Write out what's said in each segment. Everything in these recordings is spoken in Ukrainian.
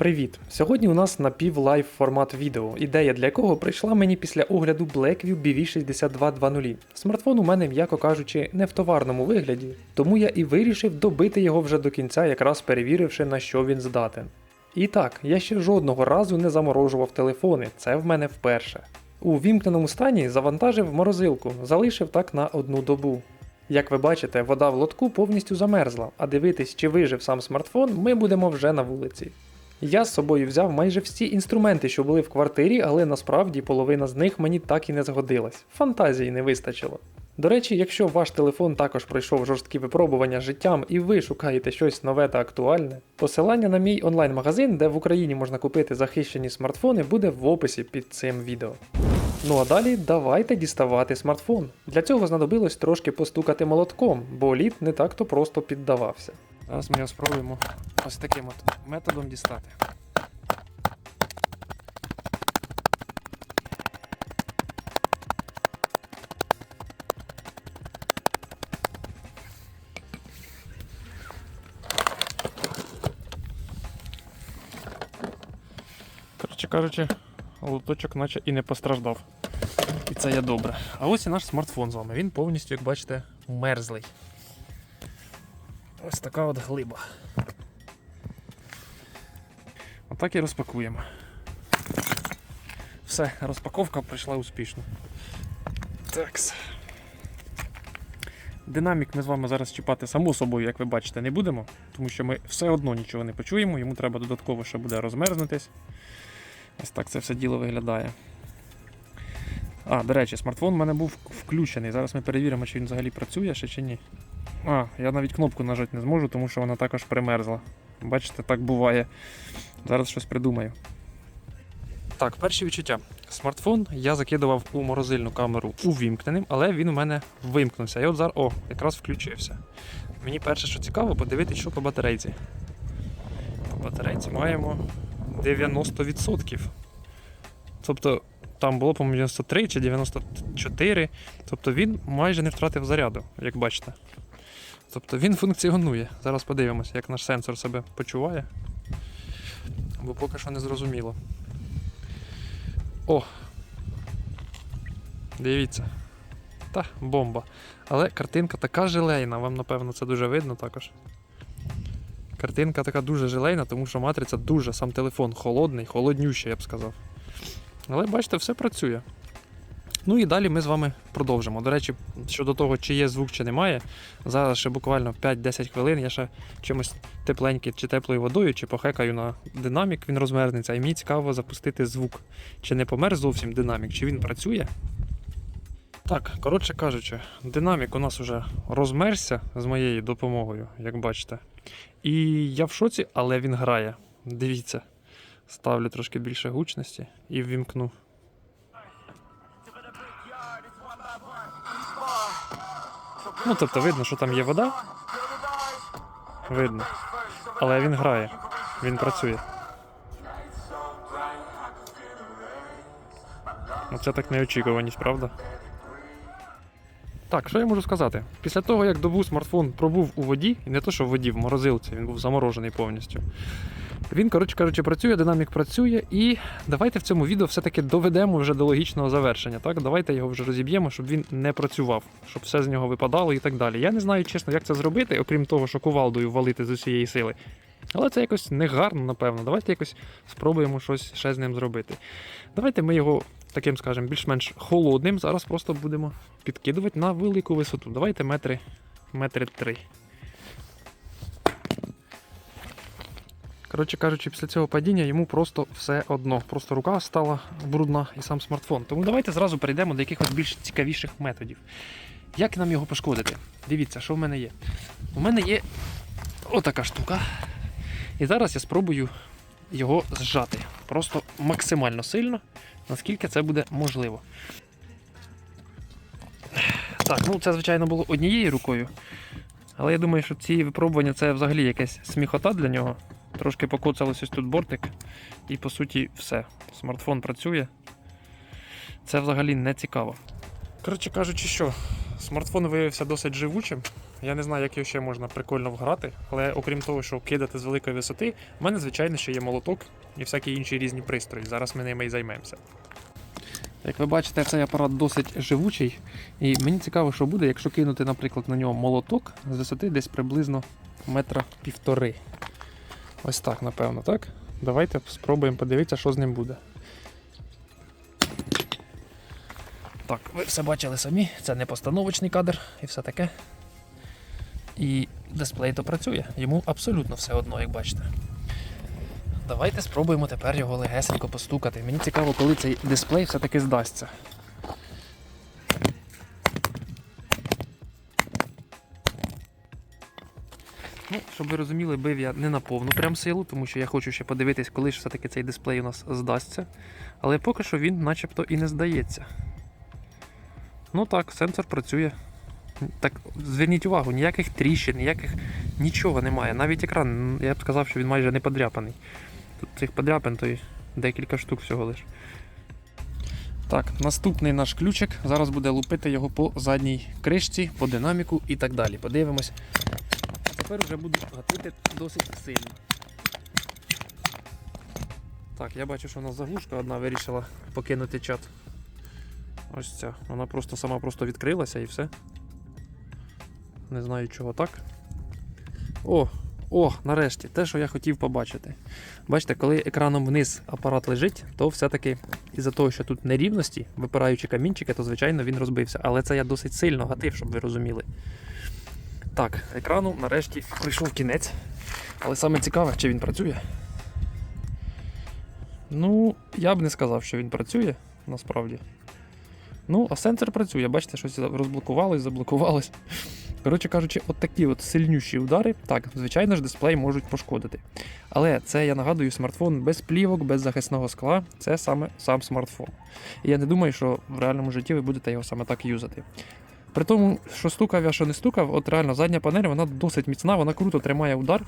Привіт! Сьогодні у нас напів-лайв формат відео, ідея для якого прийшла мені після огляду Blackview BV6220. Смартфон у мене, м'яко кажучи, не в товарному вигляді, тому я і вирішив добити його вже до кінця, якраз перевіривши на що він здатен. І так, я ще жодного разу не заморожував телефони, це в мене вперше. У вімкненому стані завантажив морозилку, залишив так на одну добу. Як ви бачите, вода в лотку повністю замерзла, а дивитись, чи вижив сам смартфон, ми будемо вже на вулиці. Я з собою взяв майже всі інструменти, що були в квартирі, але насправді половина з них мені так і не згодилась. Фантазії не вистачило. До речі, якщо ваш телефон також пройшов жорсткі випробування життям і ви шукаєте щось нове та актуальне, посилання на мій онлайн-магазин, де в Україні можна купити захищені смартфони, буде в описі під цим відео. Ну а далі давайте діставати смартфон. Для цього знадобилось трошки постукати молотком, бо лід не так-то просто піддавався. Зараз ми його спробуємо ось таким от методом дістати. Коротше кажучи, лоточок наче і не постраждав. І це є добре. А ось і наш смартфон з вами. Він повністю, як бачите, мерзлий. Ось така от глиба. Отак і розпакуємо. Все, розпаковка пройшла успішно. Такс. Динамік ми з вами зараз чіпати само собою, як ви бачите, не будемо, тому що ми все одно нічого не почуємо, йому треба додатково ще буде розмерзнутись. Ось так це все діло виглядає. А, до речі, смартфон у мене був включений. Зараз ми перевіримо, чи він взагалі працює ще чи ні. А, я навіть кнопку нажати не зможу, тому що вона також примерзла. Бачите, так буває. Зараз щось придумаю. Так, перші відчуття. Смартфон я закидував у морозильну камеру увімкненим, але він у мене вимкнувся. І от зараз, о, якраз включився. Мені перше, що цікаво, подивитися, що по батарейці. По батарейці маємо 90%. Тобто там було, по-моєму, 93 чи 94. Тобто він майже не втратив заряду, як бачите. Тобто він функціонує. Зараз подивимося, як наш сенсор себе почуває. Бо поки що не зрозуміло. О! Дивіться. Та, бомба. Але картинка така желейна, вам напевно це дуже видно також. Картинка така дуже желейна, тому що матриця дуже, сам телефон холодний, холоднющий, я б сказав. Але бачите, все працює. Ну і далі ми з вами продовжимо. До речі, щодо того, чи є звук, чи немає, зараз ще буквально 5-10 хвилин я ще чимось тепленьким чи теплою водою, чи похекаю на динамік, він розмерзнеться. І мені цікаво запустити звук. Чи не помер зовсім динамік, чи він працює. Так, коротше кажучи, динамік у нас вже розмерзся з моєю допомогою, як бачите. І я в шоці, але він грає. Дивіться. Ставлю трошки більше гучності і ввімкну. Ну, тобто видно, що там є вода. Видно. Але він грає, він працює. Ну, Це так неочікуваність, правда? Так, що я можу сказати? Після того, як добу смартфон пробув у воді, і не то, що в воді, в морозилці, він був заморожений повністю. Він, коротше кажучи, працює, динамік працює, і давайте в цьому відео все-таки доведемо вже до логічного завершення. Так, давайте його вже розіб'ємо, щоб він не працював, щоб все з нього випадало і так далі. Я не знаю, чесно, як це зробити, окрім того, що кувалдою валити з усієї сили. Але це якось негарно, напевно. Давайте якось спробуємо щось ще з ним зробити. Давайте ми його таким, скажімо, більш-менш холодним. Зараз просто будемо підкидувати на велику висоту. Давайте метри, метри три. Коротше кажучи, після цього падіння йому просто все одно. Просто рука стала брудна і сам смартфон. Тому давайте зразу перейдемо до якихось більш цікавіших методів. Як нам його пошкодити? Дивіться, що в мене є. У мене є отака штука. І зараз я спробую його зжати. Просто максимально сильно, наскільки це буде можливо. Так, ну це, звичайно, було однією рукою. Але я думаю, що ці випробування це взагалі якась сміхота для нього. Трошки покоцалось ось тут бортик, і по суті все. Смартфон працює. Це взагалі не цікаво. Коротше кажучи, що, смартфон виявився досить живучим. Я не знаю, як його ще можна прикольно вграти, але окрім того, що кидати з великої висоти, в мене, звичайно, ще є молоток і всякі інші різні пристрої. Зараз ми ними і займемося. Як ви бачите, цей апарат досить живучий, і мені цікаво, що буде, якщо кинути, наприклад, на нього молоток з висоти десь приблизно метра півтори. Ось так, напевно, так? Давайте спробуємо подивитися, що з ним буде. Так, ви все бачили самі, це не постановочний кадр і все таке. І дисплей то працює, йому абсолютно все одно, як бачите. Давайте спробуємо тепер його легесенько постукати. Мені цікаво, коли цей дисплей все-таки здасться. Ну, щоб ви розуміли, бив я не на повну прям силу, тому що я хочу ще подивитись, коли ж все-таки цей дисплей у нас здасться. Але поки що він начебто і не здається. Ну так, сенсор працює. Так, зверніть увагу, ніяких тріщин, ніяких нічого немає. Навіть екран, я б сказав, що він майже не подряпаний. Тут цих подряпин то й декілька штук всього лиш. Так, наступний наш ключик. Зараз буде лупити його по задній кришці, по динаміку і так далі. Подивимось. Тепер вже буду гатити досить сильно. Так, я бачу, що у нас заглушка одна вирішила покинути чат. Ось ця. Вона просто сама просто відкрилася і все. Не знаю чого так. О, о, нарешті, те, що я хотів побачити. Бачите, коли екраном вниз апарат лежить, то все-таки із-за того, що тут нерівності, випираючи камінчики, то звичайно він розбився. Але це я досить сильно гатив, щоб ви розуміли. Так, екрану нарешті прийшов кінець. Але саме цікаве, чи він працює. Ну, я б не сказав, що він працює, насправді. Ну, а сенсор працює, бачите, щось розблокувалось, заблокувалось. Коротше кажучи, от такі от сильнющі удари, так, звичайно ж, дисплей можуть пошкодити. Але це, я нагадую, смартфон без плівок, без захисного скла, це саме сам смартфон. І я не думаю, що в реальному житті ви будете його саме так юзати. При тому, що стукав я, що не стукав, от реально задня панель, вона досить міцна, вона круто тримає удар.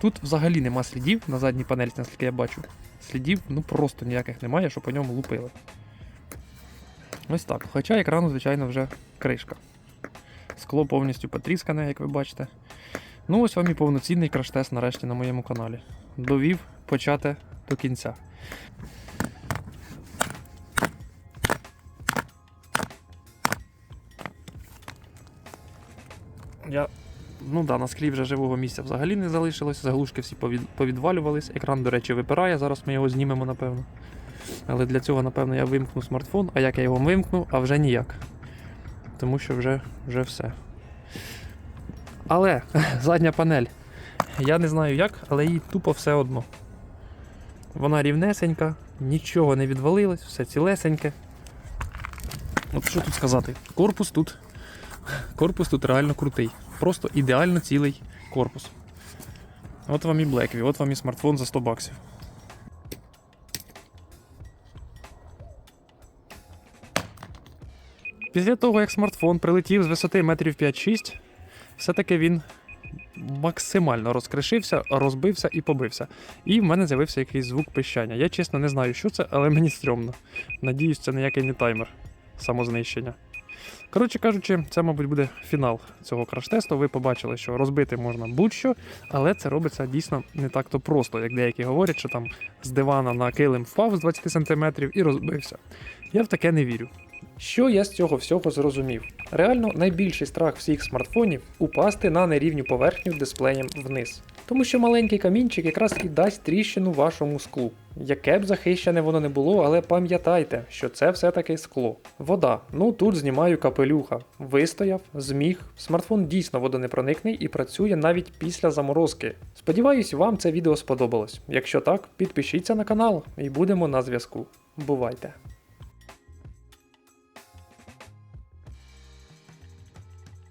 Тут взагалі нема слідів на задній панелі, наскільки я бачу. Слідів ну просто ніяких немає, що по ньому лупили. Ось так. Хоча екрану, звичайно, вже кришка. Скло повністю потріскане, як ви бачите. Ну, ось вам і повноцінний краш-тест нарешті на моєму каналі. Довів почати до кінця. Я. Ну да, на склі вже живого місця взагалі не залишилось, заглушки всі повід... повідвалювались. Екран, до речі, випирає, зараз ми його знімемо, напевно. Але для цього, напевно, я вимкну смартфон, а як я його вимкну, а вже ніяк. Тому що вже, вже все. Але задня панель. Я не знаю як, але їй тупо все одно. Вона рівнесенька, нічого не відвалилось, все цілесеньке. От що тут сказати? Корпус тут. Корпус тут реально крутий. Просто ідеально цілий корпус. От вам і Blackview, от вам і смартфон за 100 баксів. Після того, як смартфон прилетів з висоти метрів 5-6, все-таки він максимально розкришився, розбився і побився. І в мене з'явився якийсь звук пищання. Я чесно не знаю, що це, але мені стрьомно. Надіюсь, це ніякий не таймер самознищення. Коротше кажучи, це, мабуть, буде фінал цього краш-тесту. Ви побачили, що розбити можна будь-що, але це робиться дійсно не так-то просто, як деякі говорять, що там з дивана на килим впав з 20 см і розбився. Я в таке не вірю. Що я з цього всього зрозумів? Реально, найбільший страх всіх смартфонів упасти на нерівню поверхню дисплеєм вниз. Тому що маленький камінчик якраз і дасть тріщину вашому склу. Яке б захищене воно не було, але пам'ятайте, що це все-таки скло. Вода. Ну тут знімаю капелюха. Вистояв, зміг. Смартфон дійсно водонепроникний і працює навіть після заморозки. Сподіваюсь, вам це відео сподобалось. Якщо так, підпишіться на канал і будемо на зв'язку. Бувайте!